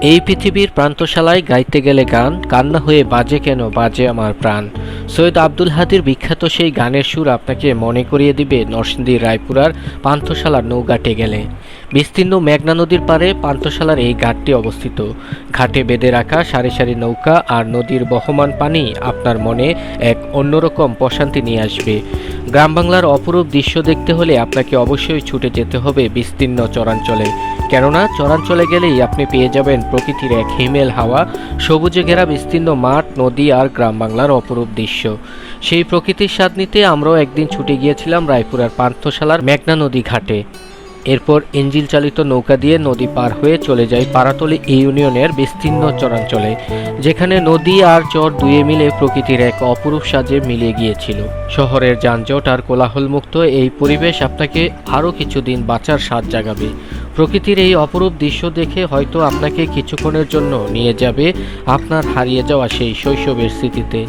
এই পৃথিবীর প্রান্তশালায় গাইতে গেলে গান, কান্না হয়ে বাজে কেন, বাজে আমার প্রাণ। সৈয়দ আব্দুল হাদির বিখ্যাত সেই গানের সুর আপনাকে মনে করিয়ে দিবে নরসিংদীর রায়পুরার পান্থশালার নৌঘাটে গেলে। বিস্তীর্ণ মেঘনা নদীর পারে পান্থশালার এই ঘাটটি অবস্থিত। ঘাটে বেঁধে রাখা সারি সারি নৌকা আর নদীর বহমান পানি আপনার মনে এক অন্যরকম প্রশান্তি নিয়ে আসবে। গ্রাম বাংলার অপরূপ দৃশ্য দেখতে হলে আপনাকে অবশ্যই ছুটে যেতে হবে বিস্তীর্ণ চরাঞ্চলে। কেননা চরাঞ্চলে গেলেই আপনি পেয়ে যাবেন প্রকৃতির এক হিমেল হাওয়া, সবুজে ঘেরা বিস্তীর্ণ মাঠ, নদী আর গ্রাম বাংলার অপরূপ দৃশ্য। সেই প্রকৃতির স্বাদ নিতে আমরাও একদিন ছুটে গিয়েছিলাম রায়পুরের পান্থশালার মেঘনা নদী ঘাটে। এরপর ইঞ্জিল চালিত নৌকা দিয়ে নদী পার হয়ে চলে যায় পারাতলি ইউনিয়নের বিস্তীর্ণ চরাঞ্চলে, যেখানে নদী আর চর দুয়ে মিলে প্রকৃতির এক অপরূপ সাজে মিলিয়ে গিয়েছিল। শহরের যানজট আর কোলাহলমুক্ত এই পরিবেশ আপনাকে আরও কিছুদিন বাঁচার স্বাদ জাগাবে। প্রকৃতির এই অপরূপ দৃশ্য দেখে হয়তো আপনাকে কিছুক্ষণের জন্য নিয়ে যাবে আপনার হারিয়ে যাওয়া সেই শৈশবের স্মৃতিতে।